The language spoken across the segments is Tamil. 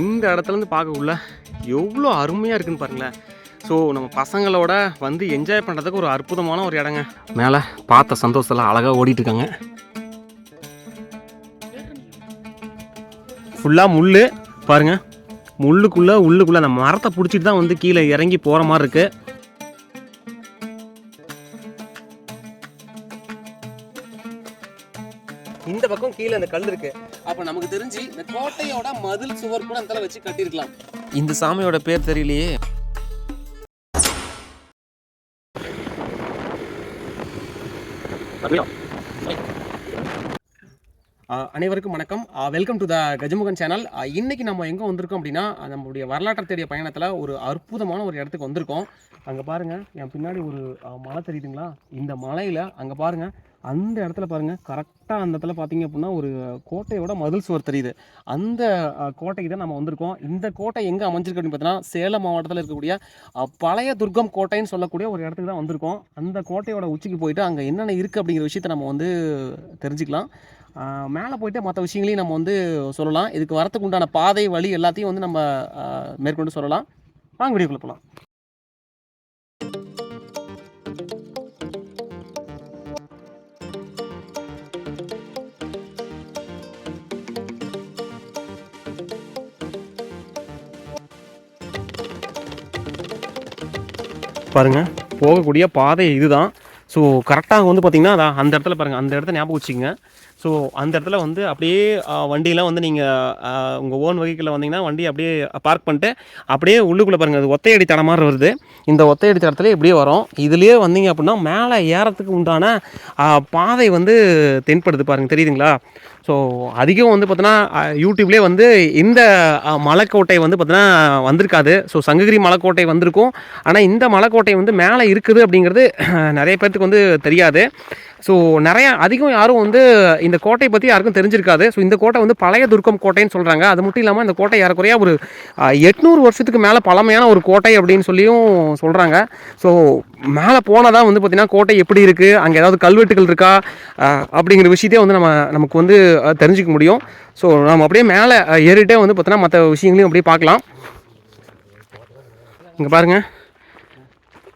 இந்த இடத்துலேருந்து பார்க்கக்குள்ள எவ்வளோ அருமையாக இருக்குன்னு பாருங்களேன். ஸோ நம்ம பசங்களோட வந்து என்ஜாய் பண்ணுறதுக்கு ஒரு அற்புதமான ஒரு இடங்க. மேலே பார்த்த சந்தோஷத்தில் அழகாக ஓடிட்டுருக்காங்க. ஃபுல்லாக முள் பாருங்க. முள்ளுக்குள்ளே உள்ளுக்குள்ளே அந்த மரத்தை பிடிச்சிட்டு தான் வந்து கீழே இறங்கி போகிற மாதிரி இருக்குது பக்கம் கீழே அந்த கல் இருக்கு. அப்ப நமக்கு தெரிஞ்சு இந்த கோட்டையோட மதில் சுவர் கூட அந்த வச்சு கட்டியிருக்கலாம். இந்த சாமியோட பேர் தெரியலையே. அனைவருக்கும் வணக்கம். Welcome to the Gajamukhan channel இன்னைக்கு நம்ம எங்கே வந்திருக்கோம் அப்படின்னா நம்மளுடைய வரலாற்று தேடிய பயணத்தில் ஒரு அற்புதமான ஒரு இடத்துக்கு வந்திருக்கோம். அங்கே பாருங்க என் பின்னாடி ஒரு மலை தெரியுதுங்களா? இந்த மலையில் அங்கே பாருங்க அந்த இடத்துல பாருங்க கரெக்டாக அந்த இடத்துல பார்த்தீங்க அப்படின்னா ஒரு கோட்டையோட மதில் சுவர் தெரியுது. அந்த கோட்டைக்கு தான் நம்ம வந்திருக்கோம். இந்த கோட்டை எங்கே அமைஞ்சிருக்கு அப்படின்னு பார்த்தீங்கன்னா சேலம் மாவட்டத்தில் இருக்கக்கூடிய பழைய துர்க்கம் கோட்டைன்னு சொல்லக்கூடிய ஒரு இடத்துக்கு தான் வந்திருக்கோம். அந்த கோட்டையோட உச்சிக்கு போயிட்டு அங்கே என்னென்ன இருக்குது அப்படிங்கிற விஷயத்தை நம்ம வந்து தெரிஞ்சுக்கலாம். மேலே போயிட்டு மற்ற விஷயங்களையும் நம்ம வந்து சொல்லலாம். இதுக்கு வரத்துக்கு உண்டான பாதை வழி எல்லாத்தையும் வந்து நம்ம மேற்கொண்டு சொல்லலாம். வாங்க வீடியோக்குள்ளே போகலாம் பாருங்கள் போகக்கூடிய பாதை இதுதான். ஸோ கரெக்டாக வந்து பார்த்தீங்கன்னா அதான் அந்த இடத்துல பாருங்கள் அந்த இடத்த ஞாபகம் வச்சுக்கோங்க. ஸோ அந்த இடத்துல வந்து அப்படியே வண்டியெலாம் வந்து நீங்கள் உங்கள் ஓன் வகைக்கில் வந்தீங்கன்னா வண்டி அப்படியே பார்க் பண்ணிட்டு அப்படியே உள்ளுக்குள்ளே பாருங்கள் அது ஒத்தையடி தடம் மாதிரி வருது. இந்த ஒத்தையடி தடத்துல இப்படியே வரும். இதுலேயே வந்தீங்க அப்படின்னா மேலே ஏறத்துக்கு உண்டான பாதை வந்து தென்படுது பாருங்கள் தெரியுதுங்களா? ஸோ அதிகம் வந்து பார்த்தோன்னா யூடியூப்லேயே வந்து இந்த மலைக்கோட்டை வந்து பார்த்தோன்னா வந்திருக்காது. ஸோ சங்ககிரி மலைக்கோட்டை வந்திருக்கும். ஆனால் இந்த மலைக்கோட்டை வந்து மேலே இருக்குது அப்படிங்கிறது நிறைய பேர்த்துக்கு வந்து தெரியாது. ஸோ நிறையா அதிகம் யாரும் வந்து இந்த கோட்டை பற்றி யாருக்கும் தெரிஞ்சிருக்காது. ஸோ இந்த கோட்டை வந்து பழைய துர்க்கம் கோட்டைன்னு சொல்கிறாங்க அது மட்டும் இல்லாமல் இந்த கோட்டை ஏறக்குறைய ஒரு எட்நூறு வருஷத்துக்கு மேலே பழமையான ஒரு கோட்டை அப்படின்னு சொல்லியும் சொல்கிறாங்க ஸோ மேலே போனால் தான் வந்து பார்த்திங்கன்னா கோட்டை எப்படி இருக்குது அங்கே ஏதாவது கல்வெட்டுகள் இருக்கா? அப்படிங்கிற விஷயத்தையும் வந்து நம்ம நமக்கு வந்து தெரிஞ்சுக்க முடியும். ஸோ நம்ம அப்படியே மேலே ஏறிட்டே வந்து பார்த்தோன்னா மற்ற விஷயங்களையும் அப்படியே பார்க்கலாம். இங்கே பாருங்கள்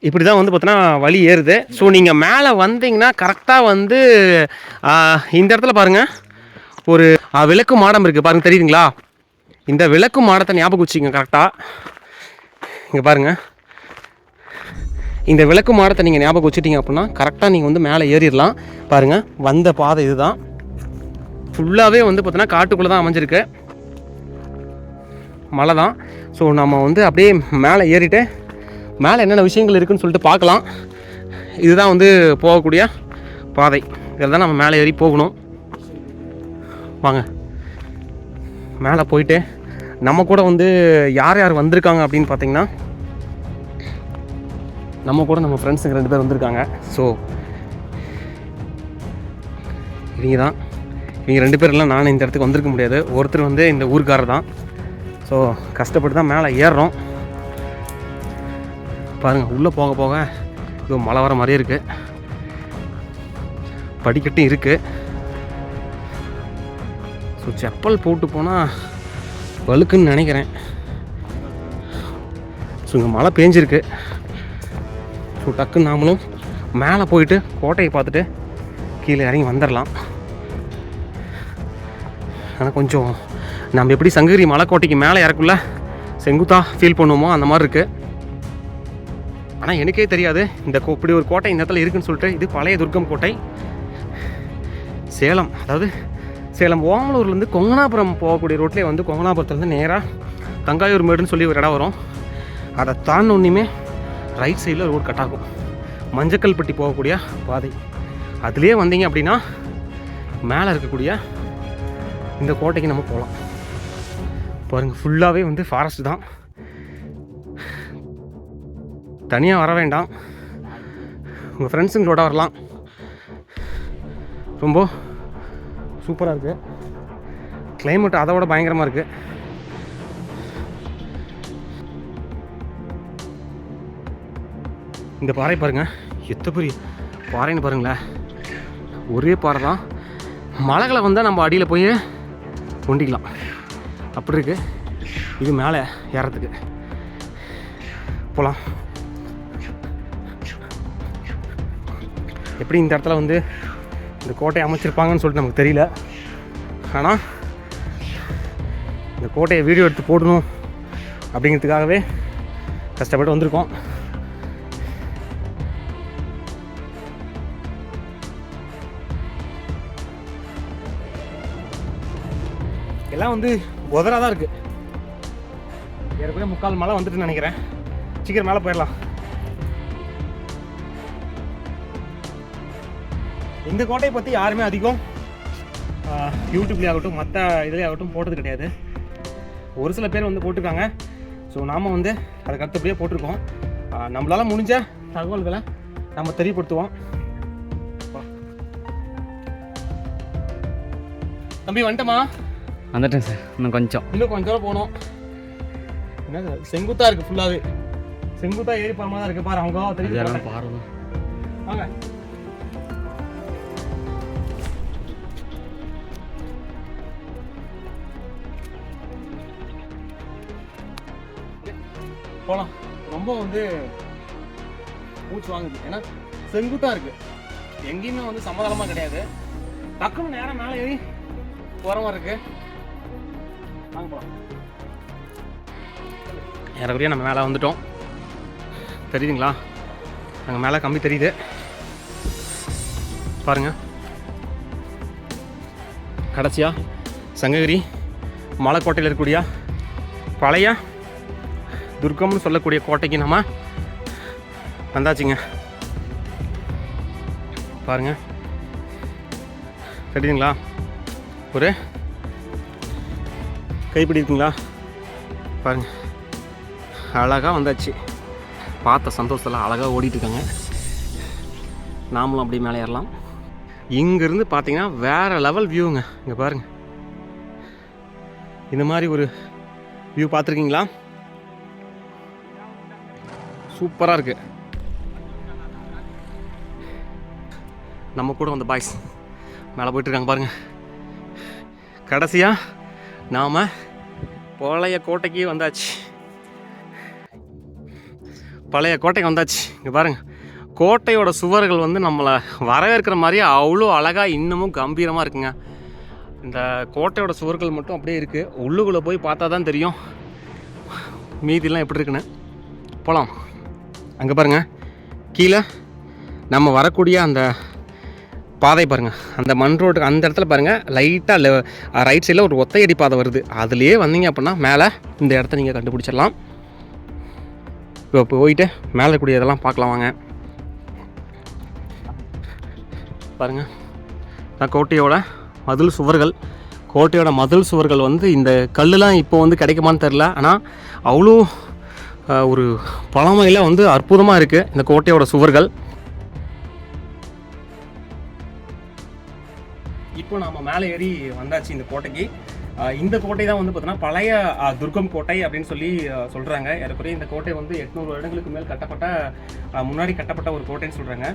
இப்படி தான் வந்து பார்த்தோன்னா வழி ஏறுது. ஸோ நீங்கள் மேலே வந்தீங்கன்னா கரெக்டாக வந்து இந்த இடத்துல பாருங்கள் ஒரு விளக்கு மாடம் இருக்குது பாருங்கள் தெரியுதுங்களா? இந்த விளக்கு மாடத்தை ஞாபகம் வச்சுங்க கரெக்டாக இங்கே பாருங்கள் இந்த விளக்கு மாடத்தை நீங்கள் ஞாபகம் வச்சுட்டீங்க அப்படின்னா கரெக்டாக நீங்கள் வந்து மேலே ஏறிடலாம். பாருங்கள் வந்த பாதை இதுதான். ஃபுல்லாகவே வந்து பார்த்தோன்னா காட்டுக்குள்ளே தான் அமைஞ்சிருக்கு. மலை தான் ஸோ நம்ம வந்து அப்படியே மேலே ஏறிட்டு மேலே என்னென்ன விஷயங்கள் இருக்குன்னு சொல்லிட்டு பார்க்கலாம். இதுதான் வந்து போகக்கூடிய பாதை. இதில் தான் நம்ம மேலே ஏறி போகணும். வாங்க. மேலே போயிட்டு நம்ம கூட வந்து யார் யார் வந்திருக்காங்க அப்படின்னு பார்த்தீங்கன்னா நம்ம கூட நம்ம ஃப்ரெண்ட்ஸுங்க ரெண்டு பேர் வந்திருக்காங்க. ஸோ இவங்க தான். இவங்க ரெண்டு பேர்லாம் நான் இந்த இடத்துக்கு வந்திருக்க முடியாது. ஒருத்தர் வந்து இந்த ஊருக்காரர் தான். ஸோ கஷ்டப்பட்டு தான் மேலே ஏறுறோம். பாருங்கள் உள்ளே போக போக இது மழை வர மாதிரியே இருக்குது படிக்கட்டும் இருக்குது ஸோ செப்பல் போட்டு போனால் வழுக்குன்னு நினைக்கிறேன். ஸோ இங்கே மழை பேஞ்சிருக்கு. ஸோ டக்குன்னு நாமளும் மேலே போயிட்டு கோட்டையை பார்த்துட்டு கீழே இறங்கி வந்துடலாம் ஆனால் கொஞ்சம் நம்ம எப்படி சங்ககிரி மலைக்கோட்டைக்கு மேலே இறக்குள்ள செங்குத்தா ஃபீல் பண்ணுவோமோ அந்த மாதிரி இருக்குது ஆனால் எனக்கே தெரியாது. இந்த கோ- இப்படி ஒரு கோட்டை இந்த இடத்துல இருக்குன்னு சொல்லிட்டு இது பழைய துர்க்கம் கோட்டை. சேலம் அதாவது சேலம் ஓமலூர்லேருந்து கொங்கனாபுரம் போகக்கூடிய ரோட்லேயே வந்து கொங்கனாபுரத்துலேருந்து நேராக தங்காயூர் மேடுன்னு சொல்லி ஒரு இடம் வரும். அதை தாண்டினோன்னுமே ரைட் சைடில் ரோடு கட் ஆகும். மஞ்சக்கல்பட்டி போகக்கூடிய பாதை. அதுலேயே வந்தீங்க அப்படின்னா மேலே இருக்கக்கூடிய இந்த கோட்டைக்கு நம்ம போகலாம் பாருங்கள் ஃபுல்லாகவே வந்து ஃபாரஸ்ட் தான். தனியாக வர வேண்டாம். உங்கள் ஃப்ரெண்ட்ஸுங்களோட வரலாம். ரொம்ப சூப்பராக இருக்குது கிளைமேட் அதை விட பயங்கரமாக இருக்குது இந்த பாறை பாருங்கள் எத்த பெரிய பாறைன்னு பாருங்களேன். ஒரே பாறை தான். மலைகளை வந்தால் நம்ம அடியில் போய் கொண்டிக்கலாம். அப்படி இருக்குது இது மேலே ஏறத்துக்கு. போகலாம் எப்படி இந்த இடத்துல வந்து இந்த கோட்டையை அமைச்சிருப்பாங்கன்னு சொல்லிட்டு நமக்கு தெரியல. ஆனால் இந்த கோட்டையை வீடியோ எடுத்து போடணும் அப்படிங்கிறதுக்காகவே கஷ்டப்பட்டு வந்திருக்கோம். எல்லாம் வந்து உதராக தான் இருக்குது ஏற்கனவே முக்கால் மழை வந்துட்டுன்னு நினைக்கிறேன். சீக்கிரம் மேலே போயிடலாம். இந்த கோட்டையை பற்றி யாருமே அதிகம் யூடியூப்லேயே ஆகட்டும் மற்ற இதுலேயே ஆகட்டும் போட்டது கிடையாது. ஒரு சில பேர் வந்து போட்டிருக்காங்க. ஸோ நாம் வந்து அதுக்கு அடுத்தபடியே போட்டிருக்கோம். நம்மளால முடிஞ்ச தகவல்களை நம்ம தெரியப்படுத்துவோம். தம்பி வந்துட்டோமா வந்துட்டேன் சார். இன்னும் கொஞ்சம். இன்னும் கொஞ்சம் தூரம் போகணும். என்ன செங்குத்தா இருக்கு ஃபுல்லாவே செங்குத்தா ஏறி போகிற தான் இருக்கு பாரு. அவங்க இதெல்லாம் பாரு வாங்க. போகலாம் ரொம்ப வந்து மூச்சு வாங்குது. ஏன்னா செங்குட்டாக இருக்குது எங்கேயுமே வந்து சமதளமாக கிடையாது. டக்குனு நேரம் மேலே ஏறி போகிற இருக்குது இருக்கு. வாங்க போகலாம் ஏறக்குறைய நம்ம மேலே வந்துட்டோம். தெரியுதுங்களா? அங்கே மேலே கம்பி தெரியுது. பாருங்க. கடைசியாக சங்ககிரி மலைக்கோட்டையில் இருக்கக்கூடிய பழைய துர்க்கம்னு சொல்லக்கூடிய கோட்டைக்கு நம்ம வந்தாச்சுங்க. பாருங்க. தெரியுதுங்களா? ஒரு. கைப்பிடி இருக்குங்களா? பாருங்க. அழகாக வந்தாச்சு. பார்த்த சந்தோஷத்தில் அழகாக ஓடிட்டுருக்காங்க. நாமளும் அப்படியே மேலே ஏறலாம். இங்கேருந்து பார்த்தீங்கன்னா வேறு லெவல் வியூங்க. இங்கே பாருங்கள் இந்த மாதிரி ஒரு வியூ பார்த்துருக்கீங்களா? சூப்பராக இருக்குது நம்ம கூட வந்த பாய்ஸ் மேலே போயிட்டுருக்காங்க பாருங்கள் கடைசியாக நாம் பழைய கோட்டைக்கு வந்தாச்சு. பழைய கோட்டைக்கு வந்தாச்சு. இங்கே பாருங்கள் கோட்டையோட சுவர்கள் வந்து நம்மளை வரவேற்கிற மாதிரியே அவ்வளோ அழகாக இன்னமும் கம்பீரமாக இருக்குங்க. இந்த கோட்டையோட சுவர்கள் மட்டும் அப்படியே இருக்குது உள்ளுக்குள்ளே போய் பார்த்தா தான் தெரியும். மீதிலாம் எப்படி இருக்குன்னு. போகலாம் அங்கே பாருங்கள் கீழே நம்ம வரக்கூடிய அந்த பாதை பாருங்கள் அந்த மண் ரோட்டுக்கு அந்த இடத்துல பாருங்கள் லைட்டாக ரைட் சைடில் ஒரு ஒத்தையடி பாதை வருது. அதுலேயே வந்தீங்க அப்படின்னா மேலே இந்த இடத்த நீங்கள் கண்டுபிடிச்சிடலாம். இப்போ போயிட்டு மேலே கூடிய இதெல்லாம் பார்க்கலாம் வாங்க. பாருங்க. நான் கோட்டையோட மதில் சுவர்கள் கோட்டையோட மதில் சுவர்கள் வந்து இந்த கல்லுலாம் இப்போ வந்து கிடைக்குமான்னு தெரில ஆனால் அவ்வளோ ஒரு பழமையில் வந்து அற்புதமாக இருக்குது இந்த கோட்டையோட சுவர்கள். இப்போ நம்ம மேலே ஏறி வந்தாச்சு இந்த கோட்டைக்கு. இந்த கோட்டை தான் வந்து பார்த்தோன்னா பழைய துர்கம் கோட்டை அப்படின்னு சொல்லி சொல்கிறாங்க ஏறக்குறைய இந்த கோட்டை வந்து எட்நூறு வருடங்களுக்கு மேல் கட்டப்பட்ட முன்னாடி கட்டப்பட்ட ஒரு கோட்டைன்னு சொல்கிறாங்க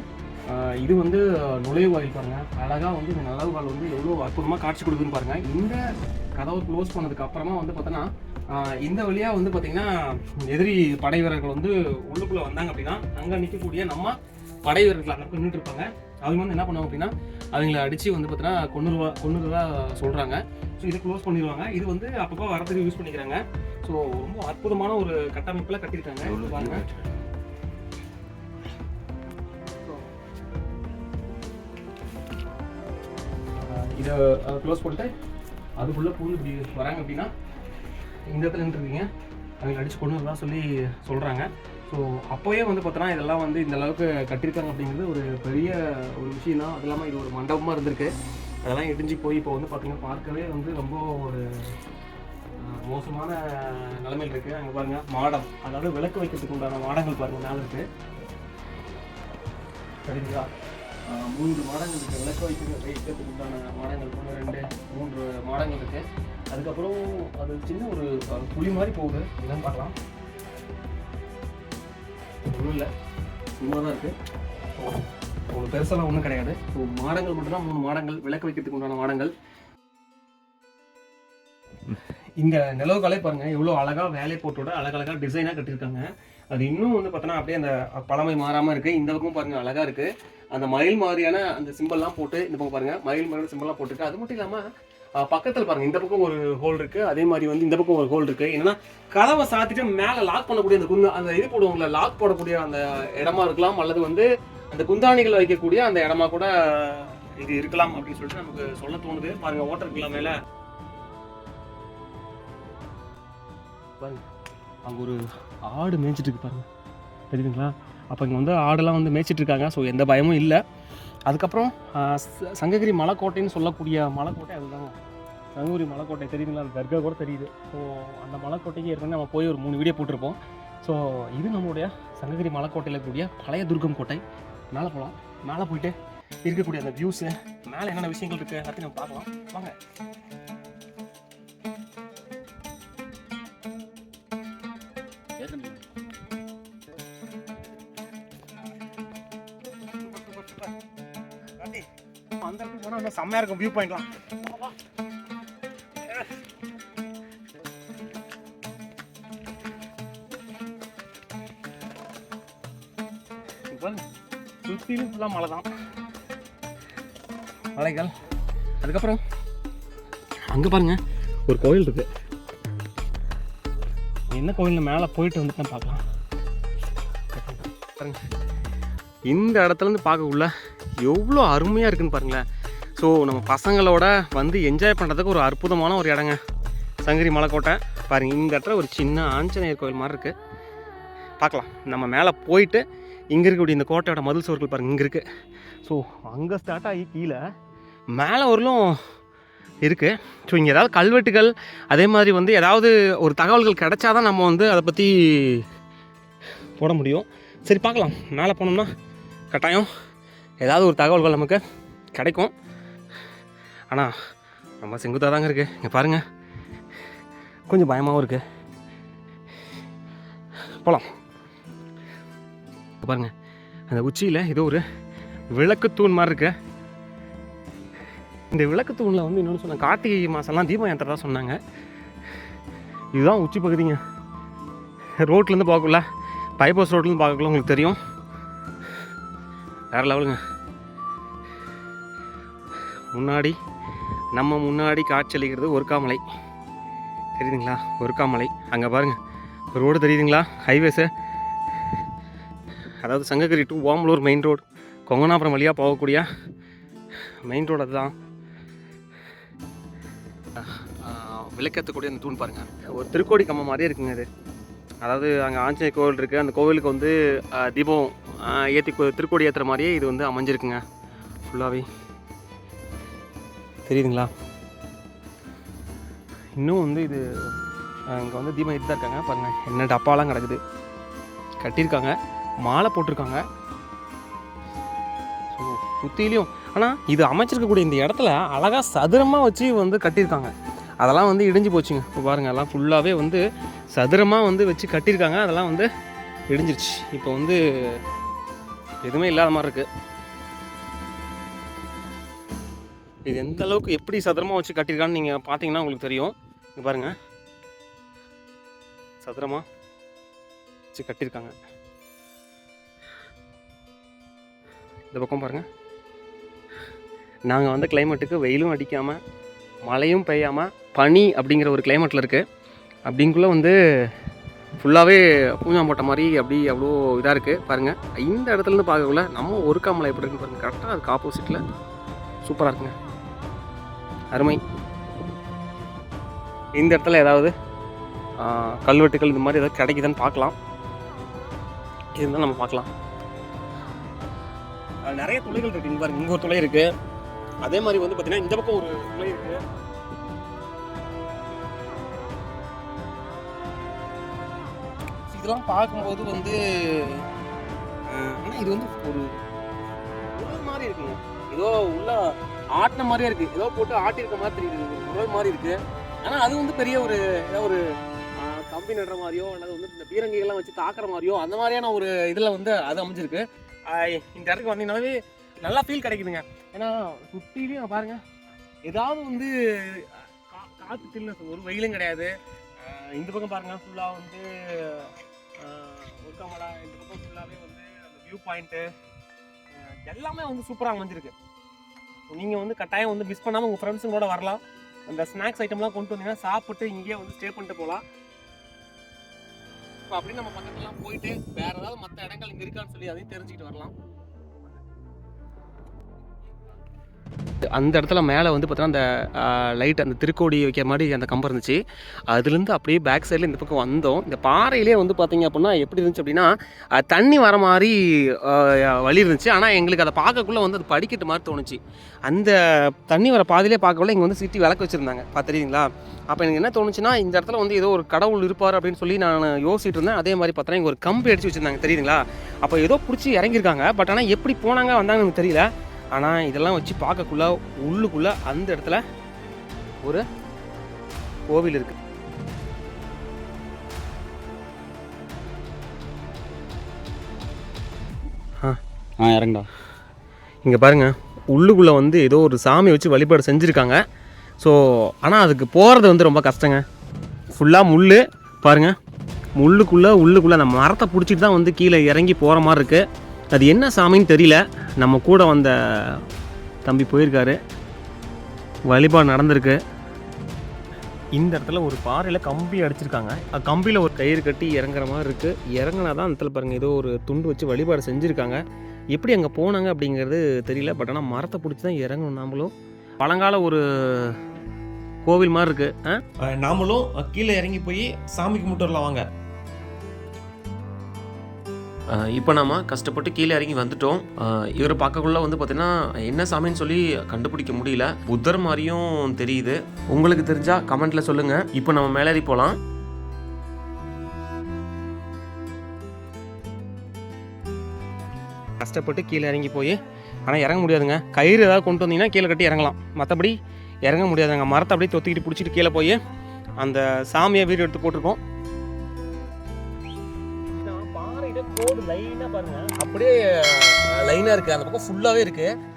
இது வந்து நுழைவு வாயில் பாருங்கள் அழகாக வந்து இந்த நலவுகள் வந்து எவ்வளோ அற்புதமாக காட்சி கொடுக்குதுன்னு பாருங்கள் இந்த கதவை க்ளோஸ் பண்ணதுக்கு அப்புறமா வந்து பார்த்தோன்னா இந்த வழியா வந்து பார்த்தீங்கன்னா எதிரி படை வீரர்கள் வந்து உள்ளுக்குள்ள வந்தாங்க அப்படின்னா அங்கே நிற்கக்கூடிய நம்ம படை வீரர்கள் அங்கே நின்றுட்டு இருப்பாங்க. அவங்க வந்து என்ன பண்ணுவாங்க அப்படின்னா அவங்கள அடித்து வந்து பார்த்தீங்கன்னா கொண்டுருவா கொண்டுருவா சொல்கிறாங்க ஸோ இதை க்ளோஸ் பண்ணிடுவாங்க. இது வந்து அப்பப்போ வரதுக்கு யூஸ் பண்ணிக்கிறாங்க. ஸோ ரொம்ப அற்புதமான ஒரு கட்டமைப்பில் கட்டியிருக்காங்க. பாருங்க. இதை க்ளோஸ் பண்ணிட்டு அதுக்குள்ளே பூந்து இப்படி வராங்க அப்படின்னா இந்த இடத்துல நின்றுருக்கீங்க. அவங்க அடிச்சு கொண்டு வரலாம் சொல்லி சொல்கிறாங்க ஸோ அப்போயே வந்து பார்த்தோன்னா இதெல்லாம் வந்து இந்த அளவுக்கு கட்டியிருக்காங்க அப்படிங்கிறது ஒரு பெரிய ஒரு விஷயம் தான். அது இல்லாமல் இது ஒரு மண்டபமாக இருந்திருக்கு. அதெல்லாம் இடிஞ்சு போய் இப்போ வந்து பார்த்தீங்கன்னா பார்க்கவே வந்து ரொம்ப ஒரு மோசமான நிலைமையில் இருக்குது அங்கே பாருங்கள் மாடம். அதாவது விளக்கு வைக்கிறதுக்கு உண்டான மாடங்கள் பாருங்கள் மேலே இருக்குது சரிங்களா? மூன்று மாடங்கள் இருக்குது விளக்கு வைக்கிறது வைக்கிறதுக்கு உண்டான மாடங்கள் ஒன்று ரெண்டு மூன்று மாடங்கள் இருக்குது அதுக்கப்புறம் அது சின்ன ஒரு புளி புலி மாதிரி போகுது. என்னன்னு பார்க்கலாம். ஒன்றும் இல்லை. சும்மா தான் இருக்குது உங்களுக்கு பெருசெல்லாம் ஒன்றும் கிடையாது. ஸோ மாடங்கள் மட்டும்தான் மூணு மாடங்கள் விளக்கு வைக்கிறதுக்கு உண்டான மாடங்கள். இந்த நிலவுகளே பாருங்க எவ்வளோ அழகா வேலை போட்டோட அழகழகா டிசைனாக கட்டியிருக்காங்க. அது இன்னும் வந்து பார்த்தோன்னா அப்படியே அந்த பழமை மாறாமல் இருக்குது இந்த பக்கம் பாருங்க அழகாக இருக்கு. அந்த மயில் மாதிரியான அந்த சிம்பிள்லாம் போட்டு இந்த பக்கம் பாருங்கள் மயில் மாதிரியான சிம்பிள்லாம் போட்டுருக்கு. அது மட்டும் இல்லாமல் பக்கத்தில் பாருங்க இந்த பக்கம் ஒரு ஹோல் இருக்கு அதே மாதிரி வந்து இந்த பக்கம் ஒரு ஹோல் இருக்கு. என்னன்னா கதவை சாத்திட்டு மேலே லாக் பண்ணக்கூடிய அந்த குந்த அந்த இது போடுவாங்கல்ல லாக் போடக்கூடிய அந்த இடமா இருக்கலாம் அல்லது வந்து அந்த குந்தாணிகள் வைக்கக்கூடிய அந்த இடமா கூட இது இருக்கலாம் அப்படின்னு சொல்லிட்டு நமக்கு சொல்ல தோணுது. பாருங்க ஓட்டர் இருக்கலாம் மேல. பாருங்க அங்கே ஒரு ஆடு மேய்ச்சிட்டு இருக்கு பாருங்க. தெரியுதுங்களா? அப்போ இங்கே வந்து ஆடெல்லாம் வந்து மேய்ச்சிட்டு இருக்காங்க. ஸோ எந்த பயமும் இல்லை. அதுக்கப்புறம் சங்ககிரி மலைக்கோட்டைன்னு சொல்லக்கூடிய மலைக்கோட்டை அதுதான் சங்ககிரி மலைக்கோட்டை தெரியுதுங்களா? அந்த தர்கா கூட தெரியுது. ஸோ அந்த மலைக்கோட்டைக்கு ஏற்கனவே நம்ம போய் ஒரு மூணு வீடியோ போட்டிருப்போம். ஸோ இது நம்மளுடைய சங்ககிரி மலைக்கோட்டையில் இருக்கக்கூடிய பழைய துர்கம் கோட்டை. மேலே போகலாம் மேலே போயிட்டு இருக்கக்கூடிய அந்த வியூஸு மேலே என்னென்ன விஷயங்கள் இருக்குது எல்லாத்தையும் நம்ம பார்க்கலாம். வாங்க. பாருங்க செம்மையா இருக்கும் வியூ பாயிண்ட்லாம் சுற்றிலும் ஃபுல்லாக மலை தான். மலைகள். அதுக்கப்புறம் அங்கே பாருங்க ஒரு கோயில் இருக்கு. என்ன கோயிலில் மேலே போயிட்டு வந்துட்டு தான் பார்க்கலாம். பாருங்க. இந்த இடத்துலேருந்து பார்க்கக்குள்ள எவ்வளோ அருமையாக இருக்குன்னு பாருங்களேன். ஸோ நம்ம பசங்களோட வந்து என்ஜாய் பண்ணுறதுக்கு ஒரு அற்புதமான ஒரு இடங்க. சங்கரி மலைக்கோட்டை. பாருங்க இந்த இடத்துல ஒரு சின்ன ஆஞ்சநேயர் கோயில் மாதிரி இருக்குது பார்க்கலாம். நம்ம மேலே போயிட்டு இங்கே இருக்கக்கூடிய இந்த கோட்டையோட மதில் சுவர்கள் பாருங்க இங்கே இருக்குது ஸோ அங்கே ஸ்டார்ட் ஆகி கீழே மேலே வரலும் இருக்குது ஸோ இங்கே ஏதாவது கல்வெட்டுகள் அதே மாதிரி வந்து ஏதாவது ஒரு தகவல்கள் கிடைச்சா தான் நம்ம வந்து அதை பற்றி போட முடியும். சரி பார்க்கலாம். மேலே போனோம்னா கட்டாயம் ஏதாவது ஒரு தகவல்கள் நமக்கு கிடைக்கும். ஆனால் நம்ம செங்குத்தாக தாங்க இருக்குது இங்கே பாருங்கள் கொஞ்சம் பயமாகவும் இருக்குது போகலாம் பாருங்கள் அந்த உச்சியில் ஏதோ ஒரு விளக்குத்தூண் மாதிரி இருக்கு. இந்த விளக்குத்தூணில் வந்து இன்னொன்று சொன்னாங்க கார்த்திகை மாதம்லாம் தீபம் ஏற்றுறதா சொன்னாங்க. இதுதான் உச்சி பகுதிங்க. ரோட்லேருந்து பார்க்கல பைபாஸ் ரோட்லேருந்து பார்க்கல உங்களுக்கு தெரியும். வேறு லெவலுங்க முன்னாடி நம்ம முன்னாடி காட்சியளிக்கிறது ஒருக்காமலை. தெரியுதுங்களா? ஒருக்காமலை. அங்கே பாருங்கள் ரோடு தெரியுதுங்களா? ஹைவேஸு. அதாவது Sankagiri to Omalur main road Konganapuram வழியாக போகக்கூடிய மெயின் ரோடு அதுதான். விளக்கேற்றக்கூடிய அந்த தூண் பாருங்கள் ஒரு திருக்கோடி கம்பம் மாதிரியே இருக்குங்க இது. அதாவது அங்கே ஆஞ்சநேயர் கோவில் இருக்குது அந்த கோவிலுக்கு வந்து தீபம் ஏற்றி திருக்கோடி ஏற்றுற மாதிரியே இது வந்து அமைஞ்சிருக்குங்க. ஃபுல்லாகவே தெரியுதுங்களா? இன்னும் வந்து இது இங்கே வந்து தீபம் எடுத்து இருக்காங்க. பாருங்கள் என்ன டப்பாலாம் கிடக்குது. கட்டியிருக்காங்க மாலை போட்டிருக்காங்க. ஸோ சுற்றிலையும் ஆனால் இது அமைச்சிருக்கக்கூடிய இந்த இடத்துல அழகாக சதுரமாக வச்சு வந்து கட்டியிருக்காங்க. அதெல்லாம் வந்து இடிஞ்சு போச்சுங்க. இப்போ பாருங்கள் எல்லாம் ஃபுல்லாகவே வந்து சதுரமாக வந்து வச்சு கட்டியிருக்காங்க. அதெல்லாம் வந்து இடிஞ்சிருச்சு. இப்போ வந்து எதுவுமே இல்லாத மாதிரி இருக்குது இது எந்த அளவுக்கு எப்படி சதுரமாக வச்சு கட்டியிருக்கான்னு நீங்கள் பார்த்தீங்கன்னா உங்களுக்கு தெரியும். இங்கே பாருங்கள் சதுரமாக வச்சு கட்டியிருக்காங்க. இந்த பக்கம் பாருங்கள் நாங்கள் வந்து கிளைமேட்டுக்கு வெயிலும் அடிக்காமல் மழையும் பெய்யாமல் பனி அப்படிங்கிற ஒரு கிளைமேட்டில் இருக்குது அப்படிங்குள்ளே வந்து ஃபுல்லாகவே பூஞ்சா போட்ட மாதிரி அப்படி அவ்வளோ இதாக இருக்குது பாருங்கள் இந்த இடத்துலேருந்து பார்க்கக்குள்ள நம்ம ஒருக்காமலை எப்படி இருக்குன்னு பாருங்கள் கரெக்டாக அதுக்கு ஆப்போசிட்டில் சூப்பராக இருக்குங்க. அருமை. இந்த இடத்துல ஏதாவது கல்வெட்டுகள் இந்த மாதிரி ஏதாவது கிடைக்குதுன்னு பார்க்கலாம். இருந்தால் நம்ம பார்க்கலாம். நிறைய துளைகள் இருக்கு. இங்க பாருங்க இங்கே ஒரு துளை இருக்கு. அதே மாதிரி வந்து பார்த்தீங்கன்னா இந்த பக்கம் ஒரு துளை இருக்கு. இதெல்லாம் பார்க்கும்போது வந்து ஆனால் இது வந்து ஒரு மாதிரி இருக்குங்க. ஏதோ உள்ள ஆட்டின மாதிரியே இருக்குது ஏதோ போட்டு ஆட்டியிருக்க மாதிரி தெரியுது. ஒரு மாதிரி இருக்குது ஆனால் அது வந்து பெரிய ஒரு ஏதோ ஒரு கம்பி நடுற மாதிரியோ அல்லது வந்து இந்த பீரங்கிகள்லாம் வச்சு தாக்குற மாதிரியோ அந்த மாதிரியான ஒரு இதில் வந்து அது அமைஞ்சிருக்கு. இந்த இடத்துக்கு வந்தீங்கன்னாவே நல்லா ஃபீல் கிடைக்குதுங்க. ஏன்னா சுற்றிலையும் பாருங்க. ஏதாவது வந்து கா- காற்று சில்னஸ் ஒரு வெயிலும் கிடையாது. இந்த பக்கம் பாருங்க ஃபுல்லாக வந்து ஒர்க்கமடா இந்த பக்கம் ஃபுல்லாகவே வந்து அந்த வியூ பாயிண்ட்டு எல்லாமே வந்து சூப்பராக அமைஞ்சிருக்கு. நீங்கள் வந்து கட்டாயம் வந்து மிஸ் பண்ணாமல் உங்கள் ஃப்ரெண்ட்ஸுங்களோட வரலாம். அந்த ஸ்நாக்ஸ் ஐட்டம்லாம் கொண்டு வந்தீங்கன்னா சாப்பிட்டு இங்கேயே வந்து ஸ்டே பண்ணிட்டு போகலாம். இப்போ அப்படின்னு நம்ம பக்கத்துலாம் போயிட்டு வேறு ஏதாவது மற்ற இடங்கள் இங்கே இருக்கான்னு சொல்லி அதையும் தெரிஞ்சுக்கிட்டு வரலாம். அந்த இடத்துல மேலே வந்து பார்த்தோன்னா அந்த லைட் அந்த திருக்கோடி வைக்கிற மாதிரி அந்த கம்பம் இருந்துச்சு. அதுலேருந்து அப்படியே பேக் சைடில் இந்த பக்கம் வந்தோம். இந்த பாறையிலே வந்து பார்த்தீங்க அப்படின்னா எப்படி இருந்துச்சு அப்படின்னா தண்ணி வர மாதிரி வழி இருந்துச்சு. ஆனால் எங்களுக்கு அதை பார்க்கக்குள்ளே வந்து அது படிக்கட்டு மாதிரி தோணுச்சு. அந்த தண்ணி வர பாதையிலே பார்க்கக்குள்ள இங்கே வந்து சிட்டி விளக்கு வச்சுருந்தாங்க. பார்த்துறீங்களா அப்போ எனக்கு என்ன தோணுச்சுன்னா இந்த இடத்துல வந்து ஏதோ ஒரு கடவுள் இருப்பார் அப்படின்னு சொல்லி நான் யோசிச்சுட்டு இருந்தேன். அதே மாதிரி பார்த்தோன்னா இங்கே ஒரு கம்பி அடிச்சு வச்சுருந்தாங்க. தெரியுங்களா அப்போ ஏதோ பிடிச்சி இறங்கியிருக்காங்க. பட் ஆனால் எப்படி போனாங்க வந்தாங்கன்னு எனக்கு தெரியல. ஆனால் இதெல்லாம் வச்சு பார்க்கக்குள்ள உள்ளுக்குள்ள அந்த இடத்துல ஒரு கோவில் இருக்கு. ஆ. இறங்குடா. இங்கே பாருங்க. உள்ளுக்குள்ளே வந்து ஏதோ ஒரு சாமி வச்சு வழிபாடு செஞ்சுருக்காங்க. ஸோ ஆனால் அதுக்கு போகிறது வந்து ரொம்ப கஷ்டங்க. ஃபுல்லாக முள் பாருங்க. முள்ளுக்குள்ளே உள்ளுக்குள்ளே நம்ம மரத்தை பிடிச்சிட்டு தான் வந்து கீழே இறங்கி போகிற மாதிரி இருக்குது அது என்ன சாமின்னு தெரியல. நம்ம கூட வந்த தம்பி போயிருக்காரு. வழிபாடு நடந்திருக்கு. இந்த இடத்துல ஒரு பாறையில் கம்பி அடிச்சிருக்காங்க. கம்பியில் ஒரு கயிறு கட்டி இறங்குற மாதிரி இருக்குது இறங்கினா தான் அந்த இடத்துல பாருங்கள் ஏதோ ஒரு துண்டு வச்சு வழிபாடு செஞ்சுருக்காங்க. எப்படி அங்கே போனாங்க அப்படிங்கிறது தெரியல. பட் ஆனால் மரத்தை பிடிச்சி தான் இறங்கணும் நாமளும். பழங்கால ஒரு கோவில் மாதிரி இருக்குது நாமளும் கீழே இறங்கி போய் சாமி கும்பிட்டு வரலாம் வாங்க. இப்போ நாம் கஷ்டப்பட்டு கீழே இறங்கி வந்துட்டோம். இவரை பார்க்கக்குள்ள வந்து பார்த்தீங்கன்னா என்ன சாமின்னு சொல்லி கண்டுபிடிக்க முடியல. புத்தர் மாதிரியும் தெரியுது. உங்களுக்கு தெரிஞ்சா கமெண்ட்ல சொல்லுங்க. இப்போ நம்ம மேலேறி போகலாம் கஷ்டப்பட்டு கீழே இறங்கி போய் ஆனால் இறங்க முடியாதுங்க. கயிறு ஏதாவது கொண்டு வந்தீங்கன்னா கீழே கட்டி இறங்கலாம். மற்றபடி இறங்க முடியாதுங்க. மரத்தை அப்படியே தொத்திக்கிட்டு பிடிச்சிட்டு கீழே போய் அந்த சாமியை வீடியோ எடுத்து போட்டிருக்கோம். ரோடு லைனாக பாருங்க. அப்படியே லைனாக இருக்குது அந்த பக்கம் ஃபுல்லாகவே இருக்குது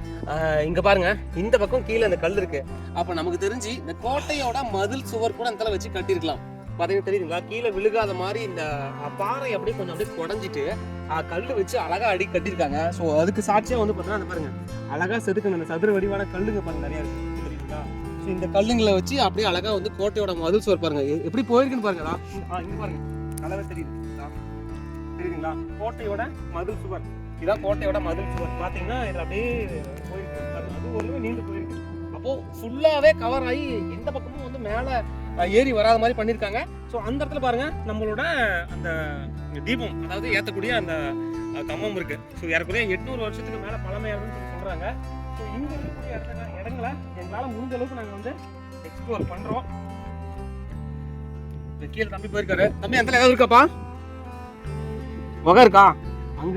இங்கே பாருங்க. இந்த பக்கம் கீழே அந்த கல் இருக்கு. அப்போ நமக்கு தெரிஞ்சு இந்த கோட்டையோட மதில் சுவர் கூட அந்த வச்சு கட்டியிருக்கலாம். பார்த்தீங்கன்னா தெரியுதுங்களா? கீழே விழுகாத மாதிரி இந்த பாறை அப்படியே கொஞ்சம் அப்படியே குடஞ்சிட்டு கல் கல்லு வச்சு அழகாக அடி கட்டியிருக்காங்க. ஸோ அதுக்கு சாட்சியாக வந்து பார்த்தீங்கன்னா அந்த பாருங்க. அழகாக செதுக்குங்க. அந்த சதுர வடிவான கல்லுங்க பாருங்க நிறைய இருக்கு. தெரியுங்களா ஸோ இந்த கல்லுங்களை வச்சு அப்படியே அழகாக வந்து கோட்டையோட மதில் சுவர் பாருங்க. எப்படி போயிருக்குன்னு பாருங்க இங்கே பாருங்க. நல்லாவே தெரியுது தெரியுதுங்களா கோட்டையோட மதில் சுவர். இதான் கோட்டையோட மதில் சுவர். பார்த்தீங்கன்னா இதில் அப்படியே போயிருக்கு. அது ஒரு நீண்டு போயிருக்கு. அப்போ ஃபுல்லாகவே கவர் ஆகி எந்த பக்கமும் வந்து மேலே ஏறி வராத மாதிரி பண்ணியிருக்காங்க. ஸோ அந்த இடத்துல பாருங்கள் நம்மளோட அந்த தீபம் அதாவது ஏற்றக்கூடிய அந்த கம்பம் இருக்கு. ஸோ ஏறக்குறைய எட்நூறு வருஷத்துக்கு மேலே பழமையானதுன்னு சொல்லி சொல்கிறாங்க ஸோ இங்க இருக்கக்கூடிய இடத்துல இடங்களை எங்களால் முடிஞ்ச அளவுக்கு நாங்கள் வந்து எக்ஸ்ப்ளோர் பண்ணுறோம் கீழே தம்பி போயிருக்காரு. தம்பி அந்த இடத்துல இருக்காப்பா? முகம் இருக்கா அங்க